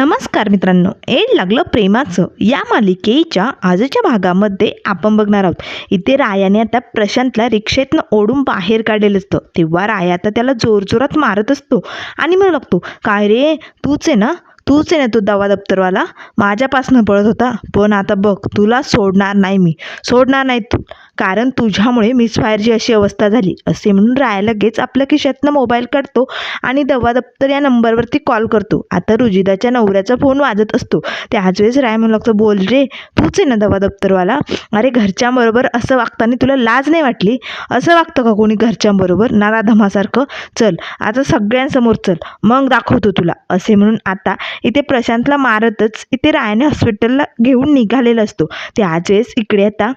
नमस्कार मित्रांनो एड लागलं प्रेमाचं. या मालिकेच्या आजच्या भागामध्ये आपण बघणार आहोत. इथे रायाने आता प्रशांतला रिक्षेतनं ओढून बाहेर काढलेलं असतं. तेव्हा राया आता त्याला जोरजोरात मारत असतो आणि म्हणू लागतो काय रे? तूच आहे ना? तूच आहे ना तू दवा दप्तरवाला? माझ्यापासनं पळत होता. पण आता बघ तुला सोडणार नाही मी. सोडणार नाही तू. कारण तुझ्यामुळे मिसफायरची अशी अवस्था झाली. असे म्हणून राया लगेच आपल्या खिशातनं मोबाईल काढतो आणि दवा दप्तर या नंबरवरती कॉल करतो. आता रुजिदाच्या नवऱ्याचा फोन वाजत असतो. त्याच वेळेस राय म्हणू लागतो बोल रे तूच आहे ना दवा दप्तरवाला? अरे घरच्यांबरोबर असं वागताना तुला लाज नाही वाटली? असं वागतं का कोणी घरच्यांबरोबर? नाराधमासारखं चल आता सगळ्यांसमोर चल. मग दाखवतो तुला. असे म्हणून आता इथे प्रशांतला मारतच इथे रायाने हॉस्पिटलला घेऊन निघालेला असतो. त्याच वेळेस इकडे आता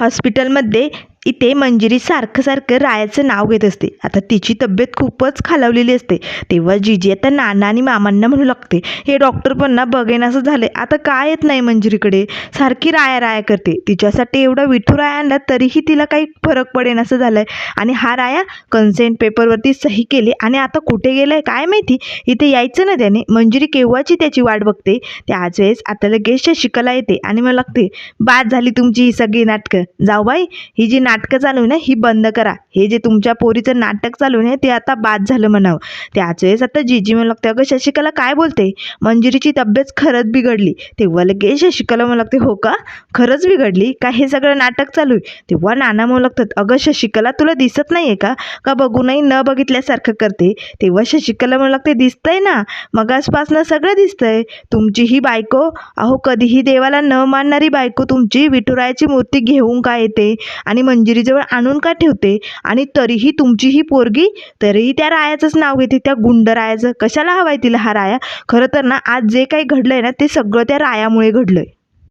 हॉस्पिटलमध्ये इथे मंजिरी सारखं सारखं रायाचं नाव घेत असते. आता तिची तब्येत खूपच खालावलेली असते. तेव्हा जिजी आता नाना आणि मामांना म्हणू लागते हे डॉक्टर पण ना बघेन असं झाले आता काय येत नाही मंजिरीकडे? सारखी राया राया करते. तिच्यासाठी एवढा विठू राया आणला तरीही तिला काही फरक पडेन असं आहे आणि हा राया कन्सेंट पेपरवरती सही केली. आणि आता कुठे गेलाय काय माहिती? इथे यायचं ना त्याने? मंजिरी केव्हाची त्याची वाट बघते? त्याच वेळेस आता लगेच शिकायला येते आणि मला लागते बाद झाली तुमची ही सगळी नाटकं. जाऊ बाई ही जी नाटकं चालू आहे ना ही बंद करा. हे जे तुमच्या पोरीचं नाटक चालू आहे ना ते आता बाद झालं म्हणावं. त्याच वेळेस आता जीजी म्हणू लागते अगं शशिकला काय बोलते? मंजिरीची तब्येत खरंच बिघडली. तेव्हा लगेच शशिकला म्हणू लागते हो का? खरंच बिघडली? का हे सगळं नाटक चालू आहे? तेव्हा नाना म्हणू लागतात अगं शशिकला तुला दिसत नाही आहे का? का बघूनही न बघितल्यासारखं करते? तेव्हा शशिकला म्हणू लागते दिसतंय ना. मगासपासनं सगळं दिसतंय. तुमची ही बायको अहो कधीही देवाला न मानणारी बायको तुमची विठुरायाची मूर्ती घेऊन का येते? आणि मंजिरीजवळ आणून का ठेवते? आणि तरीही तुमची ही पोरगी तरीही त्या रायाचंच नाव घेते त्या गुंड रायाचं. कशाला हवाय तिला हा राया? खरं तर ना आज जे काही घडलंय ना ते सगळं त्या रायामुळे घडलंय.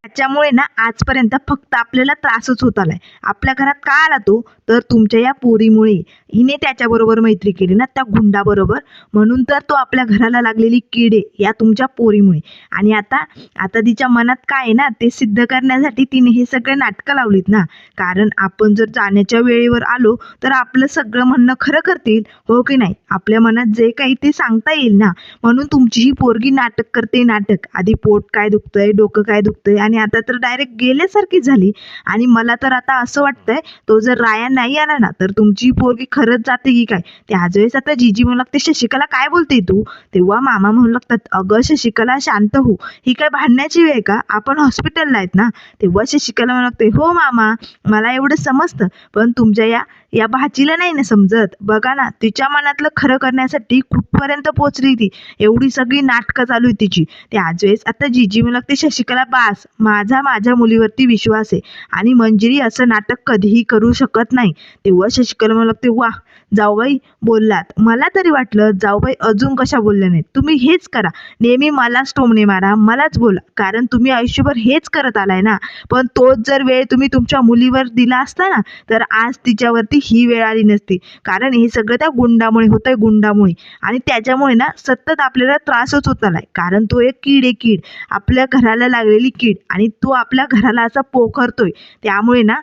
त्याच्यामुळे ना आजपर्यंत फक्त आपल्याला त्रासच होत आलाय. आपल्या घरात का आला तो? तर तुमच्या या पोरीमुळे हिने त्याच्याबरोबर मैत्री केली ना त्या गुंडाबरोबर. म्हणून तर तो आपल्या घराला लागलेली किडे या तुमच्या पोरीमुळे. आणि आता आता तिच्या मनात काय आहे ना ते सिद्ध करण्यासाठी तिने हे सगळे नाटकं लावलीत ना. कारण आपण जर जाण्याच्या वेळेवर आलो तर आपलं सगळं म्हणणं खरं करतील हो की नाही? आपल्या मनात जे काही ते सांगता येईल ना. म्हणून तुमची ही पोरगी नाटक करते नाटक. आधी पोट काय दुखतंय डोकं काय दुखतंय आणि आता तर डायरेक्ट गेल्यासारखी झाली. आणि मला तर आता असं वाटतंय तो जर राया नाही आला ना तर तुमची पोरगी खरंच जाते की काय? त्याच वेळेस आता जीजी म्हणू लागते शशिकला काय बोलते तू? तेव्हा मामा म्हणू लागतात अगं शशिकला शांत हो. ही काय भांडण्याची वेळ का? आपण हॉस्पिटलला आहेत ना. तेव्हा शशिकला म्हणू लागते हो मामा मला एवढं समजतं पण तुमच्या या या भाचीला नाही ना समजत. बघा ना तिच्या मनातलं खरं करण्यासाठी कुठपर्यंत पोचली ती? एवढी सगळी नाटकं चालू आहे तिची. त्याच वेळेस आता जीजी म्हणू लागते शशिकला बास माझा माझ्या मुलीवरती विश्वास आहे आणि मंजिरी असं नाटक कधीही करू शकत नाही. तेव्हा शशिकला म्हणू लागते वा जाऊबाई बोललात. मला तरी वाटलं जाऊबाई अजून कशा बोलल्या नाहीत. तुम्ही हेच करा. नेहमी मलाच टोमणे मारा मलाच बोला. कारण तुम्ही आयुष्यभर हेच करत आलाय ना. पण तोच जर वेळ तुम्ही तुमच्या मुलीवर दिला असता ना तर आज तिच्यावरती ही वेळ आली नसती. कारण हे सगळं त्या गुंडामुळे होतंय गुंडामुळे. आणि त्याच्यामुळे ना सतत आपल्याला त्रासच होत आलाय कारण तो एक कीड आहे कीड. आपल्या घराला लागलेली कीड. आणि तो आपल्या घराला असा पोखरतोय. त्यामुळे ना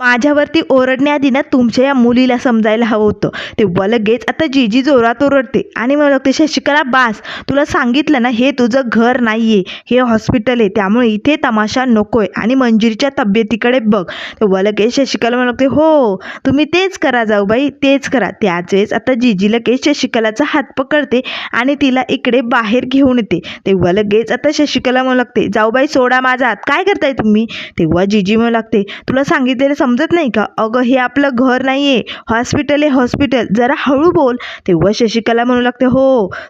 माझ्यावरती ओरडण्याआधी ना तुमच्या या मुलीला समजायला हवं होतं. तेव्हा लगेच आता जीजी जोरात ओरडते. आणि मला लागते शशिकला बास तुला सांगितलं ना हे तुझं घर नाही आहे हे हॉस्पिटल आहे. त्यामुळे इथे तमाशा नको आहे आणि मंजिरीच्या तब्येतीकडे बघ. तेव्हा लगेच शशिकला मला लागते हो तुम्ही तेच करा जाऊ बाई तेच करा. त्याच वेळेस आता जीजी लगेच शशिकलाचा हात पकडते आणि तिला इकडे बाहेर घेऊन येते. तेव्हा लगेच आता शशिकला मला लागते जाऊ बाई सोडा माझा हात. काय करताय तुम्ही? तेव्हा जीजी मला लागते तुला सांगितलेलं समजत नाही का? अगं हे आपलं घर नाही आहे हॉस्पिटल आहे हॉस्पिटल. जरा हळू बोल. तेव्हा शशिकला म्हणू लागते हो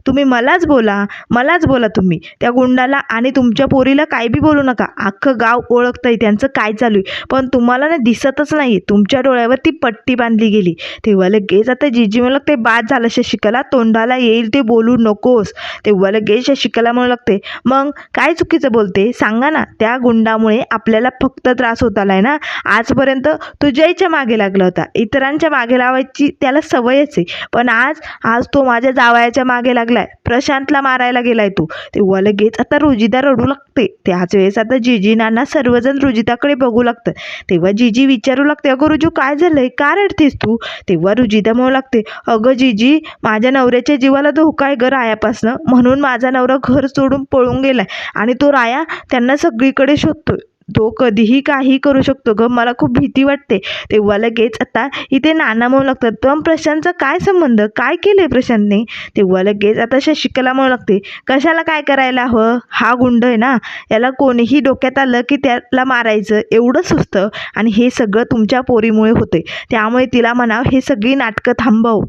तुम्ही मलाच बोला. मलाच बोला तुम्ही. त्या गुंडाला आणि तुमच्या पोरीला काय बी बोलू नका. अख्खं गाव ओळखतंय त्यांचं काय चालू आहे. पण तुम्हाला ना दिसतच नाही तुमच्या डोळ्यावर ती पट्टी बांधली गेली. तेव्हा लगेच आता जीजी म्हणू लागते बाद झालं शशिकला. तोंडाला येईल ते बोलू नकोस. तेव्हा लगेच शशिकला म्हणू लागते मग काय चुकीचं बोलते? सांगा ना. त्या गुंडामुळे आपल्याला फक्त त्रास होत आलाय ना. आजपर्यंत आतापर्यंत तो मागे लागला होता. इतरांच्या मागे लावायची त्याला सवयच आहे. पण आज आज तो माझ्या जावयाच्या मागे लागलाय. प्रशांतला मारायला गेलाय तू. तेव्हा लगेच आता रुजिता रडू लागते. त्याच वेळेस आता जीजी नाना सर्वजण रुजिताकडे बघू लागतं तेव्हा जिजी विचारू लागते अगं रुजू काय झालंय? का रडतेस तू? तेव्हा रुजिता म्हणू लागते अगं जिजी माझ्या नवऱ्याच्या जीवाला धोका आहे ग रायापासनं. म्हणून माझा नवरा घर सोडून पळून गेलाय आणि तो राया त्यांना सगळीकडे शोधतोय. तो कधीही काही करू शकतो. ग मला खूप भीती वाटते. तेव्हा लगेच आता इथे नाना म्हणू लागतात पण प्रशांतचा काय संबंध? काय केलं आहे प्रशांतने? तेव्हा लगेच आता शशिकला म्हणू लागते कशाला काय करायला हवं? हा गुंड आहे ना याला कोणीही डोक्यात आलं की त्याला मारायचं एवढं सुचतं आणि हे सगळं तुमच्या पोरीमुळे होते त्यामुळे तिला म्हणावं हे सगळी नाटकं थांबव.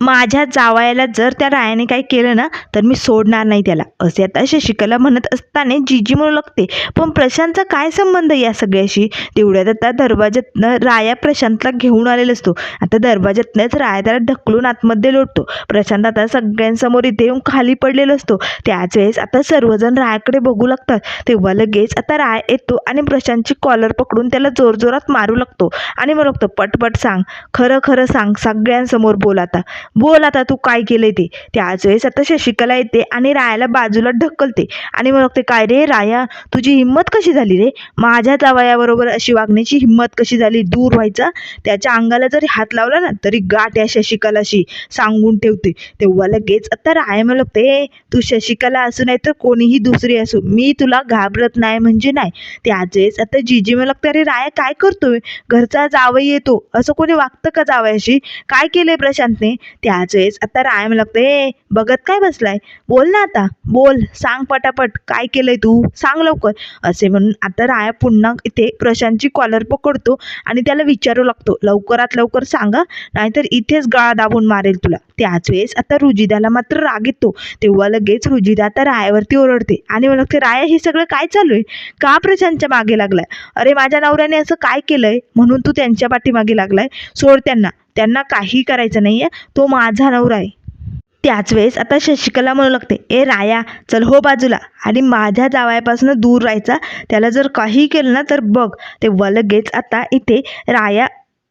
माझ्या जावयाला जर त्या रायाने काही केलं ना तर मी सोडणार नाही त्याला. असे आता शशिकला म्हणत असताना जीजी म्हणू लागते पण प्रशांतचा काय संबंध या सगळ्याशी? तेवढ्यात आता दरवाज्यातनं राया प्रशांतला घेऊन आलेला असतो. आता दरवाज्यातनंच राया त्याला ढकलून आतमध्ये लोटतो. प्रशांत आता सगळ्यांसमोर इथे येऊन खाली पडलेला असतो. त्याच वेळेस आता सर्वजण रायाकडे बघू लागतात. तेव्हा लगेच आता राय येतो आणि प्रशांतची कॉलर पकडून त्याला जोरजोरात मारू लागतो. आणि म्हणू लागतो पटपट सांग. खरं खरं सांग. सगळ्यांसमोर बोल आता. बोल आता तू काय केलंय ते? त्याच वेळेस आता शशिकला येते आणि रायाला बाजूला ढकलते. आणि मग ते काय रे राया तुझी हिंमत कशी झाली रे? माझ्या जावयाबरोबर अशी वागण्याची हिंमत कशी झाली? दूर व्हायचा? त्याच्या अंगाला जरी हात लावला ना तरी गाठ या शशिकलाशी. सांगून ठेवते. तेव्हा लगेच आता राया मला लागते तू शशिकला असू नाही तर कोणीही दुसरी असू. मी तुला घाबरत नाही म्हणजे नाही. त्याच वेळेस आता जीजी मला लागते अरे राया काय करतोय? घरचा जावई येतो. असं कोणी वागतं का जावयाशी? काय केलंय प्रशांतने? त्याच वेळेस आता राय मला लागतं ए बघत काय बसलाय? बोल ना आता. बोल. सांग पटापट. काय केलंय तू? सांग लवकर. असे म्हणून आता राया पुन्हा इथे प्रशांतची कॉलर पकडतो आणि त्याला विचारू लागतो. लवकरात लवकर सांगा नाहीतर इथेच गळा दाबून मारेल तुला. त्याच वेळेस आता रुजिदाला मात्र राग येतो. तेव्हा लगेच रुजिदा आता रायावरती ओरडते. आणि मला लागते राया हे सगळं काय चालू आहे? का प्रशांतच्या मागे लागलाय? अरे माझ्या नवऱ्याने असं काय केलंय? म्हणून तू त्यांच्या पाठीमागे लागलाय. सोड त्यांना. त्यांना काही करायचं नाही आहे तो माझा नवरा आहे. त्याच वेळेस आता शशिकला म्हणू लागते ए राया चल हो बाजूला. आणि माझ्या जावयापासून दूर राहायचा. त्याला जर काही केलं ना तर बघ तेव्हा लगेच आता इथे राया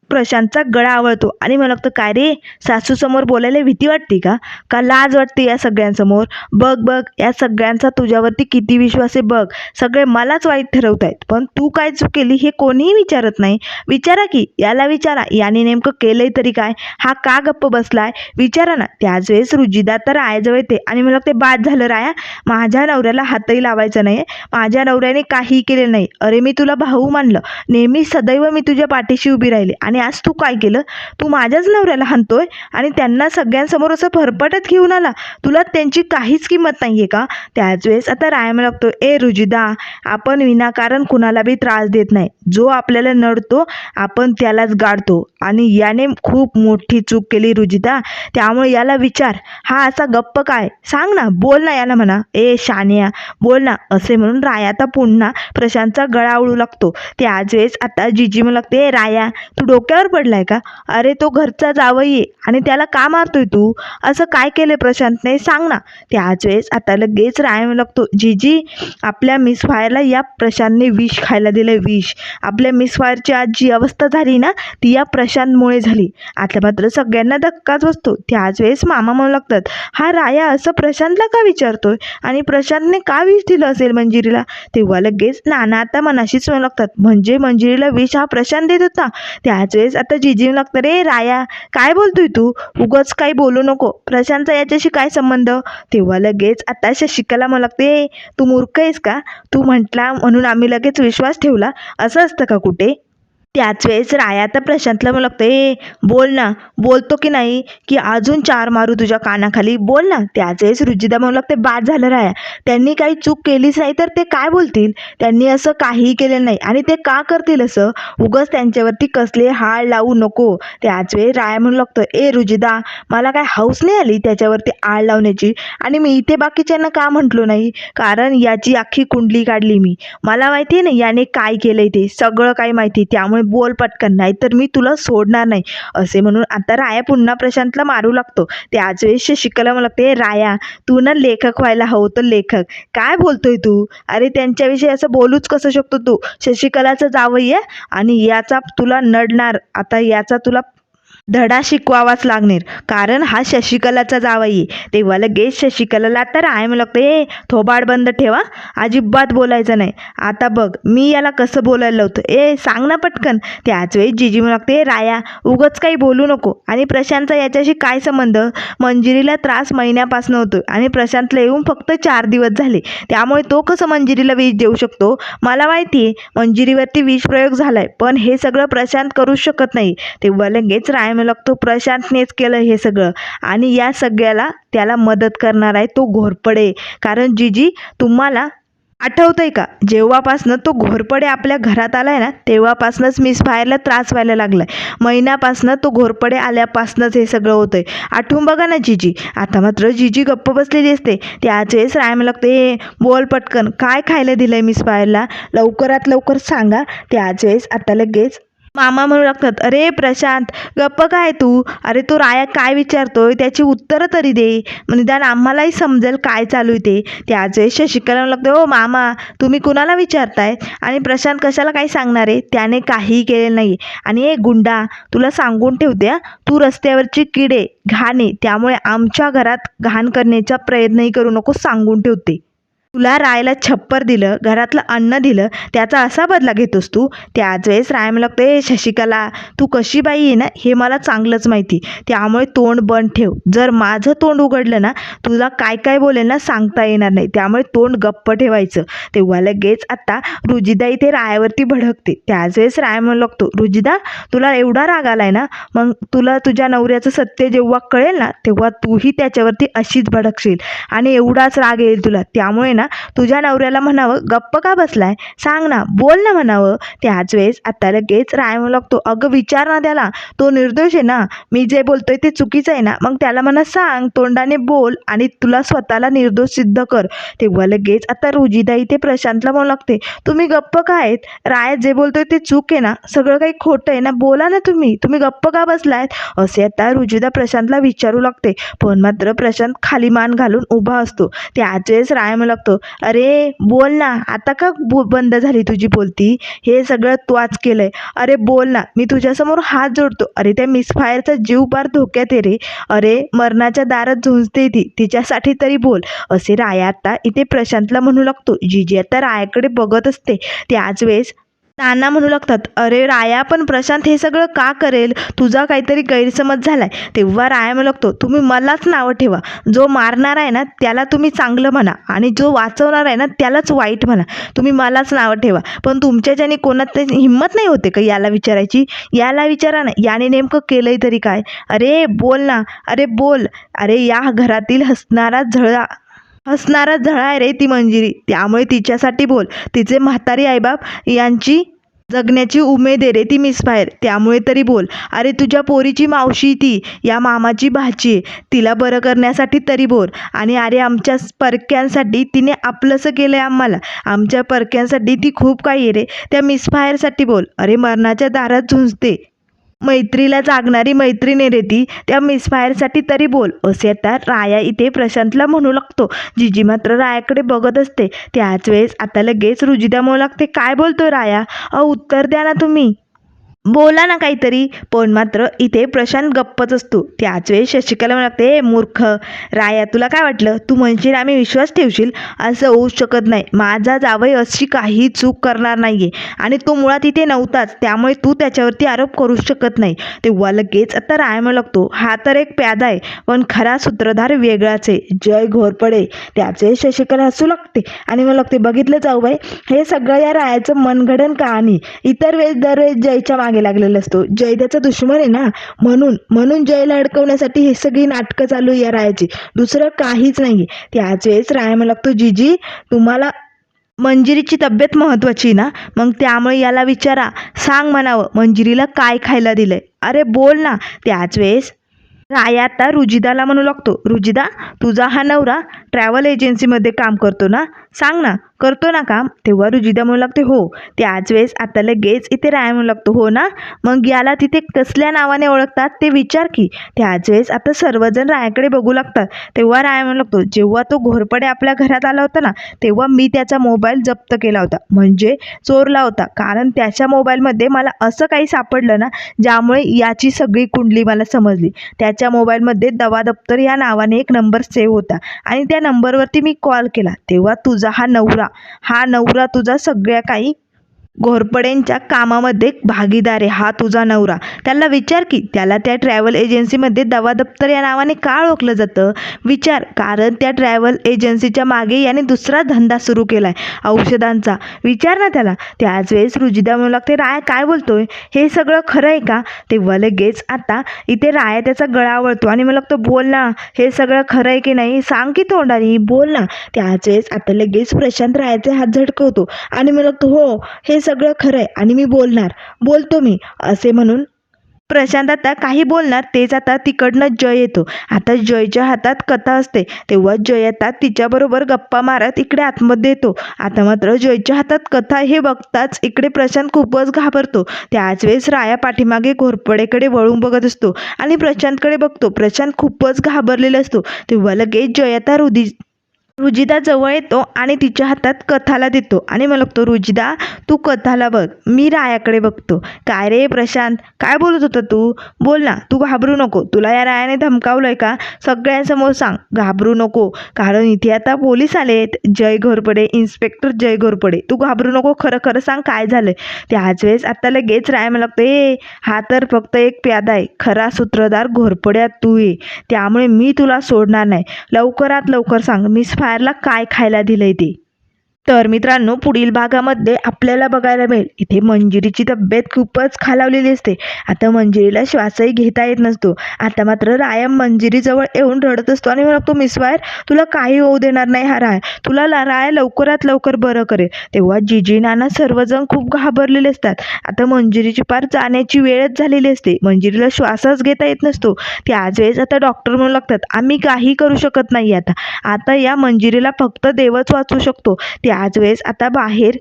प्रशांतचा गळा आवळतो. आणि मला लागतं काय रे? सासूसमोर बोलायला भीती वाटते का? का लाज वाटते या सगळ्यांसमोर? बघ बघ या सगळ्यांचा तुझ्यावरती किती विश्वास आहे बघ. सगळे मलाच वाईट ठरवत आहेत पण तू काय चूक केली हे कोणीही विचारत नाही. विचारा की याला विचारा. याने नेमकं केलंय तरी काय? हा का गप्प बसलाय? विचारा ना. त्याच वेळेस रुजिदा तर आयाजवळ येते. आणि मला ते बाद झालं राया. माझ्या नवऱ्याला हातही लावायचा नाही माझ्या नवऱ्याने काही केले नाही. अरे मी तुला भाऊ मानलं. नेहमी सदैव मी तुझ्या पाठीशी उभी राहिली. आणि आज तू काय केलं? तू माझ्याच नवऱ्याला हाणतोय आणि त्यांना सगळ्यांसमोर असं फरफटत घेऊन आला. तुला त्यांची काहीच किंमत नाही आहे का? त्याच वेळेस आता रायम लागतो ए रुजिदा आपण विनाकारण कुणाला बी त्रास देत नाही. जो आपल्याला नडतो आपण त्यालाच गाडतो. आणि याने खूप मोठी चूक केली रुजिदा. त्यामुळे याला विचार. हा असा गप्प काय? सांग ना. बोल ना याला म्हणा. ए शानिया बोल ना. असे म्हणून राया आता पुन्हा प्रशांतचा गळा आवळू लागतो. त्याच वेळेस आता जिजी म्हणू लागते. "ए, राया तू डोक्यावर पडलाय का? अरे तो घरचा जावई आहे आणि त्याला का मारतोय तू? असं काय केलं प्रशांतने? सांग ना. त्याच वेळेस आता लगेच राया लागतो. लागतो जी आपल्या मिस फायरला या प्रशांतने विष खायला दिलं विष. आपल्या मिस फायरची आज जी अवस्था झाली ना ती या प्रशांतमुळे झाली. आता मात्र सगळ्यांना धक्काच बसतो. त्याच वेळेस मामा म्हणू लागतात हा राया असं प्रशांतला का विचारतोय? आणि प्रशांतने का विष दिलं असेल मंजिरीला? तेव्हा लगेच नाना आता मनाशीच म्हणू लागतात म्हणजे मंजिरीला विष हा प्रशांत देत होता. त्याच बोलतोयस आता जिजीव लागतं रे राया काय बोलतोय तू? उगाच काही बोलू नको. प्रशांतचा याच्याशी काय संबंध? तेव्हा लगेच आता शशिकला मला लागते तू मूर्ख आहेस का? तू म्हटला म्हणून आम्ही लगेच विश्वास ठेवला. असं असतं का कुठे? त्याच वेळेस राया तर प्रशांतला म्हणू लागतं ए बोल ना बोलतो की नाही की अजून चार मारू तुझ्या कानाखाली बोल ना. त्याच वेळेस रुजिदा म्हणू लागते बाद झालं राया त्यांनी काही चूक केलीच नाही तर ते काय बोलतील? त्यांनी असं काहीही केलं नाही. आणि ते का करतील असं? उगस त्यांच्यावरती कसले हाळ लावू नको. त्याच वेळेस राया म्हणू लागतं ए रुजिदा मला काय हौस नाही आली त्याच्यावरती आळ लावण्याची? आणि मी इथे बाकीच्यांना का म्हटलो नाही? कारण याची अख्खी कुंडली काढली मी. मला माहिती आहे ना याने काय केलंय ते सगळं काही माहिती त्यामुळे त्यामुळे बोल पटकन नाही तर मी तुला सोडणार नाही. असे म्हणून आता राया पुन्हा प्रशांतला मारू लागतो. त्याच वेळेस शशिकला मला लागते राया तू ना लेखक व्हायला हवं तर लेखक. काय बोलतोय तू? अरे त्यांच्याविषयी असं बोलूच कसं शकतो तू? शशिकलाचं जावई आहे आणि याचा तुला नडणार. आता याचा तुला धडा शिकवावाच लागणार. कारण हा शशिकलाचा जावई आहे. तेव्हा लगेच शशिकलाला तर आय मला लागतं हे थोबाड बंद ठेवा. अजिबात बोलायचं नाही. आता बघ मी याला कसं बोलायला लावतो? ए सांग ना पटकन. त्याच वेळी जिजी मला लागते राया उगच काही बोलू नको. आणि प्रशांतचा याच्याशी काय संबंध? मंजिरीला त्रास महिन्यापासून होतो आणि प्रशांतला येऊन फक्त चार दिवस झाले. त्यामुळे तो कसं मंजिरीला विष देऊ शकतो? मला माहिती आहे मंजिरीवरती विष प्रयोग झालाय. पण हे सगळं प्रशांत करूच शकत नाही. तेव्हा लगेच राय मला लागतो प्रशांतनेच केलं हे सगळं. आणि या सगळ्याला त्याला मदत करणार आहे तो घोरपडे. कारण जिजी तुम्हाला आठवतंय का? जेव्हापासनं तो घोरपडे आपल्या घरात आला आहे ना तेव्हापासनंच मिस फायरला त्रास व्हायला लागलाय. महिन्यापासनं तो घोरपडे आल्यापासनंच हे सगळं होतंय. आठवून बघा ना जिजी. आता मात्र जिजी गप्प बसलेली असते. त्याच वेळेस रायम लागते हे बोल पटकन. काय खायला दिलंय मिस फायरला लवकरात लवकर सांगा. त्याच वेळेस आता लगेच मामा म्हणू लागतात अरे प्रशांत गप्प काय तू? अरे तो राया काय विचारतोय? त्याची उत्तरं तरी दे. निदान आम्हालाही समजेल काय चालू आहे ते. त्याच वेळेस शशिकला म्हणू लागते हो मामा तुम्ही कुणाला विचारताय? आणि प्रशांत कशाला काही सांगणार आहे? त्याने काहीही केलेलं नाही आणि ए गुंडा तुला सांगून ठेवते तू रस्त्यावरची किडे घाणे त्यामुळे आमच्या घरात घाण करण्याचा प्रयत्नही करू नको सांगून ठेवते. तुला रायला छप्पर दिलं घरातलं अन्न दिलं त्याचा असा बदला घेतोस तू? त्याच वेळेस राय मला हे "ए, शशिकला तू कशी बाई आहे ना हे मला चांगलंच माहिती. त्यामुळे तोंड बंद ठेव. जर माझं तोंड उघडलं ना तुला काय काय बोलेल ना सांगता येणार नाही. त्यामुळे तोंड गप्प ठेवायचं. तेव्हा लगेच आत्ता रुजिदा इथे रायावरती भडकते. त्याच वेळेस राय म्हणू लागतो रुजिदा तुला एवढा राग आलाय ना मग तुला तुझ्या नवऱ्याचं सत्य जेव्हा कळेल ना तेव्हा तूही त्याच्यावरती अशीच भडकशील. आणि एवढाच राग येईल तुला. त्यामुळे ना तुझ्या नवऱ्याला म्हणावं गप्प का बसलाय? सांग ना बोल ना म्हणावं. त्याच वेळेस आता लगेच राय म्हणू लागतो. अगं विचार ना त्याला. तो निर्दोष आहे ना. मी जे बोलतोय ते चुकीचं आहे ना. मग त्याला म्हणा सांग तोंडाने बोल आणि तुला स्वतःला निर्दोष सिद्ध कर. तेव्हा लगेच आता रुजिदा इथे प्रशांतला म्हणू लागते. तुम्ही गप्प काय आहेत? राय जे बोलतोय ते चूक आहे ना. सगळं काही खोटं आहे ना. बोला ना तुम्ही. तुम्ही गप्प का बसलायत? असे आता रुजिदा प्रशांतला विचारू लागते. पण मात्र प्रशांत खाली मान घालून उभा असतो. त्याच वेळेस राय म्हणू लागतो. अरे बोल ना. आता का बो बंद झाली तुझी बोलती? हे सगळं तू आज केलंय. अरे बोल ना. मी तुझ्यासमोर हात जोडतो. अरे त्या मिसफायरचा जीव पार धोक्यात आहे रे. अरे मरणाच्या दारात झुंजते ती. तिच्यासाठी तरी बोल. असे राया आता इथे प्रशांतला म्हणू लागतो. जिजी आता रायाकडे बघत असते. त्याच वेळेस नाना म्हणू लागतात अरे राया पण प्रशांत हे सगळं का करेल? तुझा काहीतरी गैरसमज झालाय. तेव्हा राया म्हणू लागतो तुम्ही मलाच नावं ठेवा. जो मारणार आहे ना त्याला तुम्ही चांगलं म्हणा. आणि जो वाचवणार आहे ना त्यालाच वाईट म्हणा. तुम्ही मलाच नावं ठेवा. पण तुमच्या ज्याने कोणात हिंमत नाही होते का याला विचारायची? याला विचारा ना याने नेमकं केलंय तरी काय? अरे बोल ना. अरे बोल. अरे या घरातील हसणारा झळा हसणारा झळा आहे रे ती मंजिरी. त्यामुळे तिच्यासाठी बोल. तिचे म्हातारी आईबाप यांची जगण्याची उमेद आहे रे ती मिसफायर त्यामुळे तरी बोल. अरे तुझ्या पोरीची मावशी ती. या मामाची भाची आहे. तिला बरं करण्यासाठी तरी बोल. आणि अरे आमच्या परक्यांसाठी तिने आपलंसं केलं आहे आम्हाला. आमच्या परक्यांसाठी ती खूप काही आहे रे. त्या मिसफायरसाठी बोल. अरे मरणाच्या दारात झुंजते. मैत्रीला जागणारी मैत्रीण आहे रे ती. त्या मिसफायरसाठी तरी बोल. असे आता राया इथे प्रशांतला म्हणू लागतो. जिजी मात्र रायाकडे बघत असते. त्याच वेळेस आता लगेच रुजिदा म्हणू लागते काय बोलतो राया? अ उत्तर द्या ना तुम्ही. बोला ना काहीतरी. पण मात्र इथे प्रशांत गप्पच असतो. त्याच वेळी शशिकला म्हणते लागते मूर्ख राया तुला काय वाटलं? तू म्हणशील आम्ही विश्वास ठेवशील? असं होऊ शकत नाही. माझा जावई अशी काही चूक करणार नाही आहे आणि तो मुळात इथे नव्हताच. त्यामुळे तू त्याच्यावरती आरोप करू शकत नाही. तेव्हा लगेच आता राय म्हणू लागतो हा तर एक प्यादा आहे पण खरा सूत्रधार वेगळाच आहे. जय घोरपडे त्याचे शशिकला हसू लागते आणि मला लागते बघितलं जाऊ बाई हे सगळं या रायाचं मनगडन कहाणी. इतर वेळेस दरवेळेस जयच्या मागे लागलेला असतो. जय त्याचा दुश्मन आहे ना? म्हणून म्हणून जयला अडकवण्यासाठी हे सगळी नाटकं चालू या रायाची. दुसरं काहीच नाही त्याच वेळेस राय मला लागतो जीजी तुम्हाला मंजिरीची तब्येत महत्त्वाची ना? मग त्यामुळे याला विचारा. सांग म्हणावं मंजिरीला काय खायला दिलंय. अरे बोल ना. त्याच वेळेस राया आता रुजिदाला म्हणू लागतो रुजिदा तुझा हा नवरा ट्रॅव्हल एजन्सीमध्ये काम करतो ना? सांग ना. करतो ना काम तेव्हा रुजिदा म्हणू लागते. हो त्याच वेळेस आता लगेच इथे राय म्हणू लागतो. हो ना? मग याला तिथे कसल्या नावाने ओळखतात ते विचार की त्याच वेळेस आता सर्वजण रायाकडे बघू लागतात. तेव्हा राय म्हणू लागतो. जेव्हा तो घोरपडे आपल्या घरात आला होता ना तेव्हा मी त्याचा मोबाईल जप्त केला होता. म्हणजे चोरला होता. कारण त्याच्या मोबाईलमध्ये मला असं काही सापडलं ना ज्यामुळे याची सगळी कुंडली मला समजली. त्याच्या मोबाईलमध्ये दवा दप्तर या नावाने एक नंबर सेव्ह होता. आणि त्या नंबरवरती मी कॉल केला. तेव्हा तुझा हा नवरा हा नवरा तुझा सगळ्या काही घोरपडेंच्या कामामध्ये भागीदार आहे. हा तुझा नवरा. त्याला विचार की त्याला त्या ट्रॅव्हल एजन्सीमध्ये दवा दप्तर या नावाने का ओळखलं जातं? विचार कारण त्या ट्रॅव्हल एजन्सीच्या मागे याने दुसरा धंदा सुरू केला आहे औषधांचा. विचार ना त्याला. त्याच वेळेस रुजिदा म्हणू लागते राया काय बोलतोय? हे सगळं खरं आहे का? तेव्हा लगेच आता इथे राया त्याचा गळा आवळतो आणि मला लागतो बोल ना हे सगळं खरं आहे की नाही? सांग की तोंडाने. बोल ना. त्याच वेळेस आता लगेच प्रशांत रायाचे हात झटकवतो आणि मला लागतो हो हे सगळं खरं आहे आणि मी बोलणार. बोलतो मी असे म्हणून प्रशांत आता काही बोलणार तेच आता तिकडनं जय येतो. आता जयच्या हातात कथा असते. तेव्हा जय आता तिच्याबरोबर गप्पा मारत इकडे आतमध्ये येतो. आता मात्र जयच्या हातात कथा हे बघताच इकडे प्रशांत खूपच घाबरतो. त्याच वेळेस राया पाठीमागे घोरपडेकडे वळून बघत असतो आणि प्रशांतकडे बघतो. प्रशांत खूपच घाबरलेला असतो. तेव्हा लगेच जय आता रुधी रुजिदा जवळ येतो आणि तिच्या हातात कथाला देतो. आणि मला लागतो रुजिदा तू कथाला बघ. मी रायाकडे बघतो. काय रे प्रशांत? काय बोलत होता तू? बोल ना. तू घाबरू नको. तुला या रायाने धमकावलंय का? सगळ्यांसमोर सांग. घाबरू नको. कारण इथे आता पोलीस आलेत. जय घोरपडे. इन्स्पेक्टर जय घोरपडे. तू घाबरू नको. खरं खरं सांग काय झालंय. त्याच वेळेस आता लगेच राय मला लागतं ए हा तर फक्त एक प्यादा आहे. खरा सूत्रधार घोरपड्यात तू ये. त्यामुळे मी तुला सोडणार नाही. लवकरात लवकर सांग. मिस बाहेरला काय खायला दिलंय ते? तर मित्रांनो पुढील भागामध्ये आपल्याला बघायला मिळेल. इथे मंजिरीची तब्येत खूपच खालावलेली असते. आता मंजिरीला श्वासही घेता येत नसतो. आता मात्र रायम मंजिरीजवळ येऊन रडत असतो आणि म्हणतो मिसवायर तुला काही होऊ देणार नाही हा राय. तुला राय लवकरात लवकर बरं करेल. तेव्हा जिजी नाना सर्वजण खूप घाबरलेले असतात. आता मंजिरीची पार जाण्याची वेळच झालेली असते. मंजिरीला श्वासच घेता येत नसतो. त्याच वेळेस आता डॉक्टर म्हणू लागतात आम्ही काही करू शकत नाही आता. आता या मंजिरीला फक्त देवच वाचू शकतो. त्या त्याच वेळेस आता बाहेर.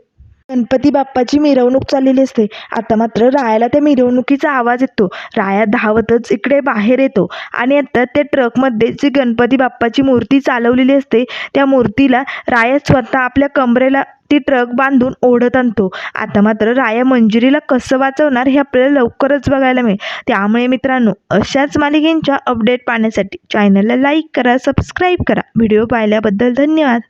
गणपती बाप्पाची मिरवणूक चाललेली असते. आता मात्र रायाला त्या मिरवणुकीचा आवाज येतो. राया धावतच इकडे बाहेर येतो. आणि आता त्या ट्रकमध्ये जी गणपती बाप्पाची मूर्ती चालवलेली असते त्या मूर्तीला राया स्वतः आपल्या कमरेला ती ट्रक बांधून ओढत आणतो. आता मात्र राया मंजिरीला कसं वाचवणार हे आपल्याला लवकरच बघायला मिळेल. त्यामुळे मित्रांनो अशाच मालिकेंच्या अपडेट पाहण्यासाठी चॅनलला लाईक करा सबस्क्राईब करा. व्हिडिओ पाहिल्याबद्दल धन्यवाद.